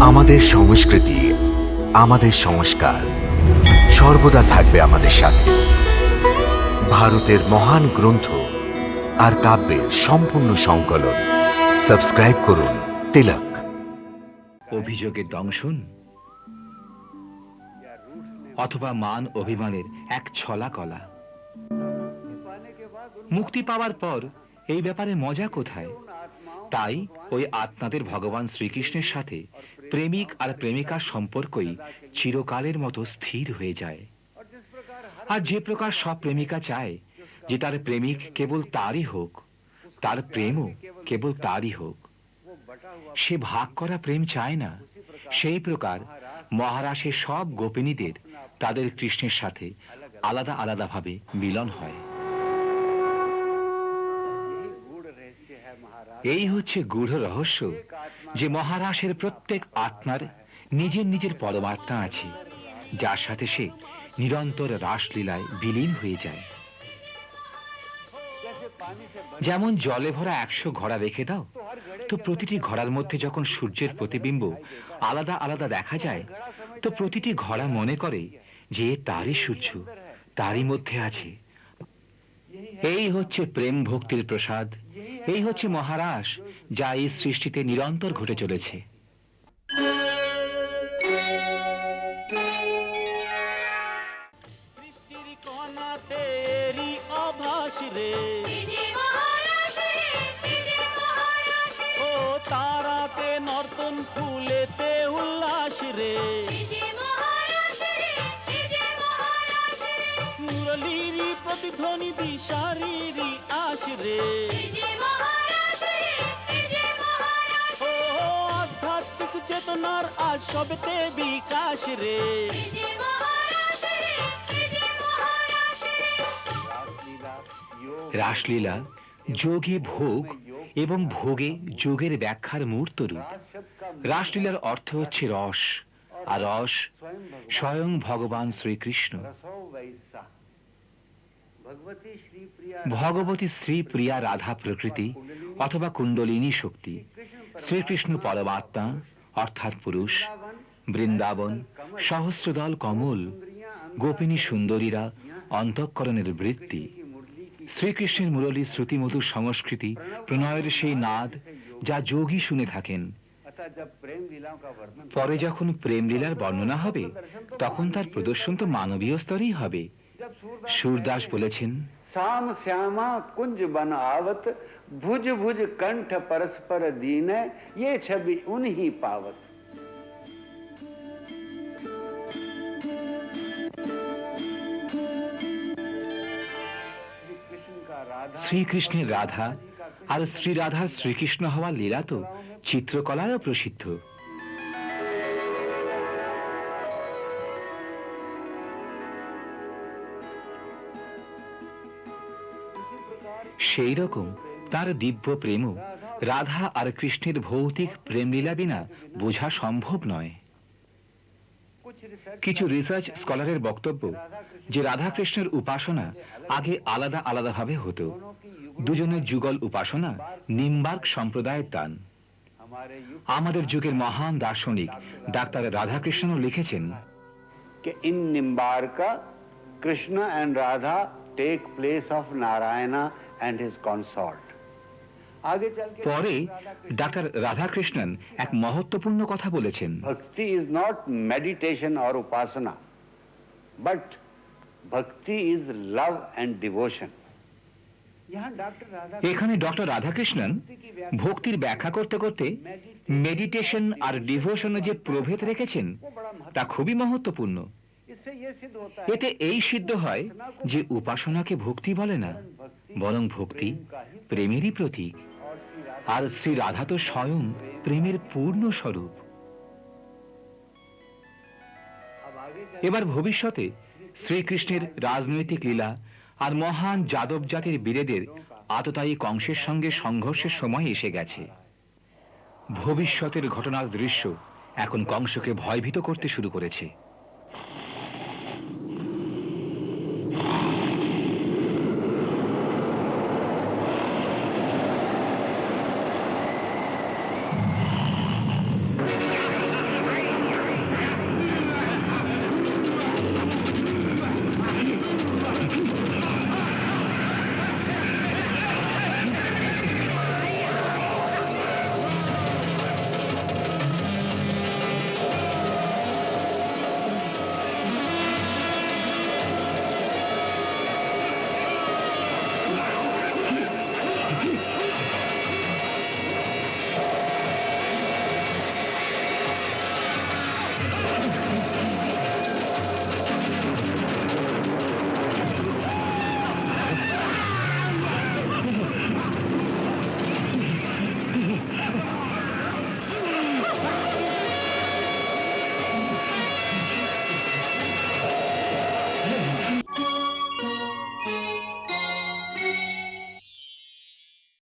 আমাদের সংস্কৃতি, আমাদের সংস্কার সর্বদা থাকবে আমাদের সাথে। ভারতের মহান গ্রন্থ আর কাব্যের সম্পূর্ণ সংকলন। সাবস্ক্রাইব করুন তিলক। অভিযোগের দংশন? অথবা মান অভিমানের এক ছলা কলা? মুক্তি পাওয়ার পর এই ব্যাপারে মজা কোথায়? তাই ওই আত্মাদের ভগবান শ্রীকৃষ্ণের সাথে প্রেমিক আর প্রেমিকার সম্পর্কই চিরকালের মতো স্থির হয়ে যায়। আর যে প্রকার সব প্রেমিকা চায়, যে তার প্রেমিক কেবল তারই হোক, তার প্রেমও কেবল তারই হোক। সে ভাগ করা প্রেম চায় না, সেই প্রকার মহারাশের সব গোপিনীদের তাদের কৃষ্ণের সাথে আলাদা আলাদাভাবে মিলন হয়। এই হচ্ছে গূঢ় রহস্য। যে মহারাশের প্রত্যেক আত্মার নিজের নিজের পরমাত্মা আছে, যার সাথে সে নিরন্তর রাসলীলায় বিলীন হয়ে যায়। যেমন জলে ভরা একশো ঘোড়া রেখে দাও, তো প্রতিটি ঘোড়ার মধ্যে যখন সূর্যের প্রতিবিম্ব আলাদা আলাদা দেখা যায়, তো প্রতিটি ঘোড়া মনে করে যে তারই সূর্য, তারই মধ্যে আছে। এই হচ্ছে প্রেম ভক্তির প্রসাদ এই হচ্ছে মহারাস যা এই সৃষ্টিতে নিরন্তর ঘটে চলেছে। মুরলীরি প্রতিধ্বনি দিশারিরি আশ রে বিজে মহারাজ রে বিজে মহারাজ ও আধ্যাত্মিক চেতনার আজ সবেতে বিকাশ রে রাসলীলা যোগে ভোগ এবং ভোগে যোগের ব্যাখ্যার মূর্ত রূপ রাসলীলার অর্থ হচ্ছে রস আর রস স্বয়ং ভগবান শ্রীকৃষ্ণ। ভগবতী শ্রী প্রিয়া রাধা প্রকৃতি। অথবা কুণ্ডলিনী শক্তি। শ্রীকৃষ্ণ পরমাত্মা অর্থাৎ পুরুষ বৃন্দাবন সহস্রদল কমল গোপিনী সুন্দরীরা অন্তঃকরণের বৃত্তি। শ্রীকৃষ্ণের মুরলী শ্রুতিমধুর সংস্কৃতি প্রণয়ের সেই নাদ যা যোগী শুনে থাকেন। পরে যখন প্রেমলীলার বর্ণনা হবে তখন তার প্রদর্শন তো মানবীয় স্তরেই হবে। সুরদাস বলেছেন साम श्यामा कुंज बन आवत भुज भुज कंठ परस्पर दीन ये छवि उन्हीं पावत শ্রীকৃষ্ণের রাধা আর শ্রী রাধার শ্রীকৃষ্ণ হওয়া লীলা তো চিত্রকলায়ও প্রসিদ্ধ সেই রকম তার দিব্য প্রেম রাধা আর কৃষ্ণের ভৌতিক প্রেমলীলা বিনা বোঝা সম্ভব নয়। কিছু রিসার্চ স্কলারের বক্তব্য যে রাধা কৃষ্ণের উপাসনা আগে আলাদা আলাদাভাবে হতো। দুজনের যুগল উপাসনা নিম্বার্ক সম্প্রদায়ের দান আমাদের যুগের মহান দার্শনিক ডাক্তার রাধাকৃষ্ণও লিখেছেন Krishna Nimbarka, Krishna take place of Narayana and his consort পরে ডাক্তার রাধাকৃষ্ণন এক মহত্বপূর্ণ কথা বলেছেন। Bhakti is not meditation or upasana but bhakti is love and devotion এখানে ডক্টর রাধাকৃষ্ণন ভক্তির ব্যাখ্যা করতে করতে মেডিটেশন আর ডিভোশনে যে প্রভেদ রেখেছেন তা খুবই মহত্বপূর্ণ। এতে এই সিদ্ধ হয় যে উপাসনাকে ভক্তি বলে না, বরং ভক্তি প্রেমেরই প্রতীক। আর শ্রী রাধা তো স্বয়ং প্রেমের পূর্ণ স্বরূপ। এবার ভবিষ্যতে শ্রীকৃষ্ণের রাজনৈতিক লীলা আর মহান যাদব জাতির বীরেদের আততায়ী কংসের সঙ্গে সংঘর্ষের সময় এসে গেছে। ভবিষ্যতের ঘটনার দৃশ্য এখন কংসকে ভয়ভীত করতে শুরু করেছে।